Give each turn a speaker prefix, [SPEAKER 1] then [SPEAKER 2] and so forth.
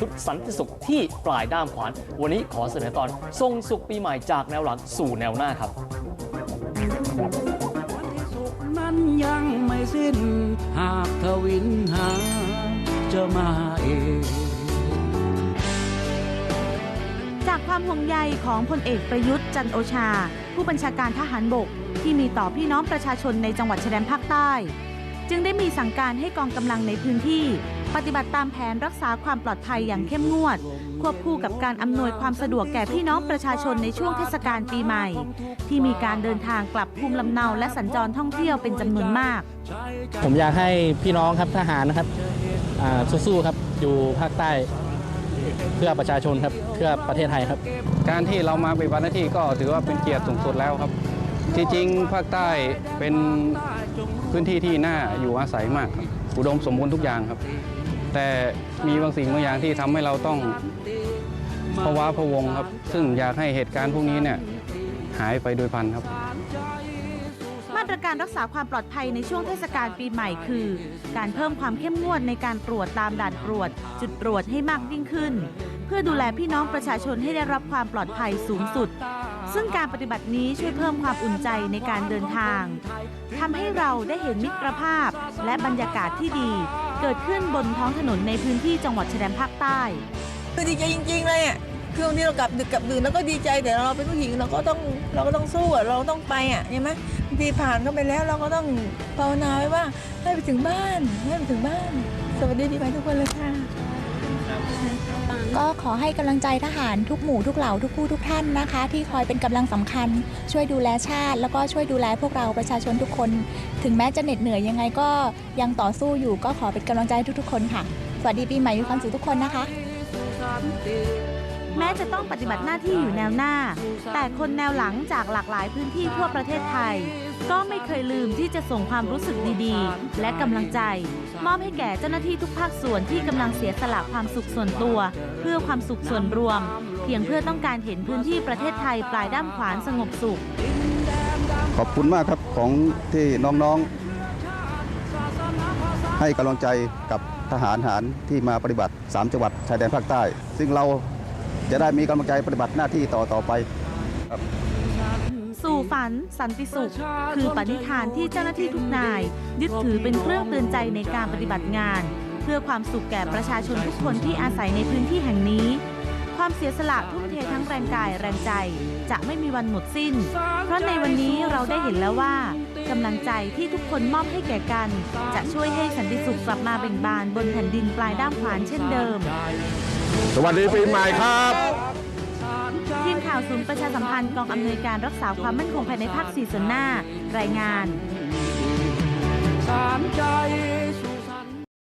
[SPEAKER 1] ชุดสันติสุขที่ปลายด้ามขวาน วันนี้ขอเสนอตอนทรงสุขปีใหม่จากแนวหลังสู่แนวหน้าครับ
[SPEAKER 2] สุขนั้นยังไม่สิ้น หากทวินหาจะมาเอง
[SPEAKER 3] จากความห่วงใยของพลเอกประยุทธ์จันโอชา ผู้บัญชาการทหารบกที่มีต่อพี่น้องประชาชนในจังหวัดชายแดนภาคใต้ จึงได้มีสั่งการให้กองกำลังในพื้นที่ ปฏิบัติตามแผนรักษาความปลอดภัยอย่างเข้มงวด ควบคู่กับการอำนวยความสะดวกแก่พี่น้องประชาชนในช่วงเทศกาลปีใหม่ ที่มีการเดินทางกลับภูมิลำเนาและสัญจรท่องเที่ยวเป็นจำนวนมาก
[SPEAKER 4] ผมอยากให้พี่น้องครับทหารนะครับอ่าสู้ๆครับอยู่ภาคใต้เพื่อประชาชนครับเพื่อประเทศไทยครับ
[SPEAKER 5] การที่เรามาปฏิบัติหน้าที่ก็ถือว่าเป็นเกียรติสูงสุดแล้วครับที่จริงภาคใต้เป็นพื้นที่ที่น่าอยู่อาศัยมากครับอุดมสมบูรณ์ทุกอย่างครับ แต่มีบางสิ่งบางอย่างที่ทำให้เราต้องภาวะพะวงครับ ซึ่งอยากให้เหตุการณ์พวกนี้เนี่ยหายไปโดยพลันครับ
[SPEAKER 3] มาตรการรักษาความปลอดภัยในช่วงเทศกาลปีใหม่คือ การเพิ่มความเข้มงวดในการตรวจตามด่านตรวจ จุดตรวจให้มากยิ่งขึ้น เพื่อดูแลพี่น้องประชาชนให้ได้รับความปลอดภัยสูงสุด ซึ่งการปฏิบัตินี้ช่วยเพิ่มความอุ่นใจในการเดินทางทำให้เราได้เห็นมิตรภาพและบรรยากาศที่ดี เกิดขึ้นบนท้องถนนในพื้นที่จังหวัดชายแดนภาคใต้
[SPEAKER 6] คือดีใจจริงๆเลยอะคือวันนี้เรากลับดึกกลับดื่นแล้วก็ดีใจแต่เราเป็นผู้หญิงเราก็ต้องเราก็ต้องสู้อะเราต้องไปอะใช่ไหมบางทีผ่านเข้าไปแล้วเราก็ต้องภาวนาไว้ว่าให้ไปถึงบ้านให้ไปถึงบ้าน สวัสดีปีใหม่ทุกคนเลยค่ะ
[SPEAKER 7] ก็ขอให้กำลังใจทหารทุกหมู่ทุกเหล่าทุกผู้ทุกท่านนะคะ ที่คอยเป็นกำลังสำคัญ ช่วยดูแลชาติ แล้วก็ช่วยดูแลพวกเราประชาชนทุกคน ถึงแม้จะเหน็ดเหนื่อยยังไงก็ยังต่อสู้อยู่ ก็ขอเป็นกำลังใจให้ทุกๆคนค่ะ สวัสดีปีใหม่มีความสุขทุกคนนะคะ
[SPEAKER 3] แม้จะต้องปฏิบัติหน้าที่อยู่แนวหน้า แต่คนแนวหลังจากหลากหลายพื้นที่ทั่วประเทศไทย ก็ไม่เคยลืมที่จะส่งความรู้สึกดีๆ และกำลังใจ มอบให้แก่เจ้าหน้าที่ทุกภาคส่วนที่กำลังเสียสละความสุขส่วนตัว เพื่อความสุขส่วนรวม เพียงเพื่อต้องการเห็นพื้นที่ประเทศไทยปลายด้ามขวานสงบสุข
[SPEAKER 8] ขอบคุณมากครับของที่น้องๆ ให้กำลังใจกับทหารหารที่มาปฏิบัติ 3 จังหวัดชายแดนภาคใต้ ซึ่งเรา จะได้มีกำลังใจปฏิบัติหน้าที่ต่อต่อไป
[SPEAKER 3] สู่ฝันสันติสุข คือปณิธานที่เจ้าหน้าที่ทุกนาย ยึดถือเป็นเครื่องเตือนใจในการปฏิบัติงาน เพื่อความสุขแก่ประชาชนทุกคนที่อาศัยในพื้นที่แห่งนี้ ความเสียสละทุ่มเททั้งแรงกายแรงใจ จะไม่มีวันหมดสิ้น เพราะในวันนี้เราได้เห็นแล้วว่ากำลังใจที่ทุกคนมอบให้แก่กัน จะช่วยให้สันติสุขกลับมาเบ่งบานบนแผ่นดินปลายด้ามขวานเช่นเดิม
[SPEAKER 9] สวัสดีปีใหม่ครับ
[SPEAKER 3] ทีมข่าวศูนย์ประชาสัมพันธ์กองอำนวยการรักษาความมั่นคงภายในภาคสี่ส่วนหน้า รายงาน สามใจ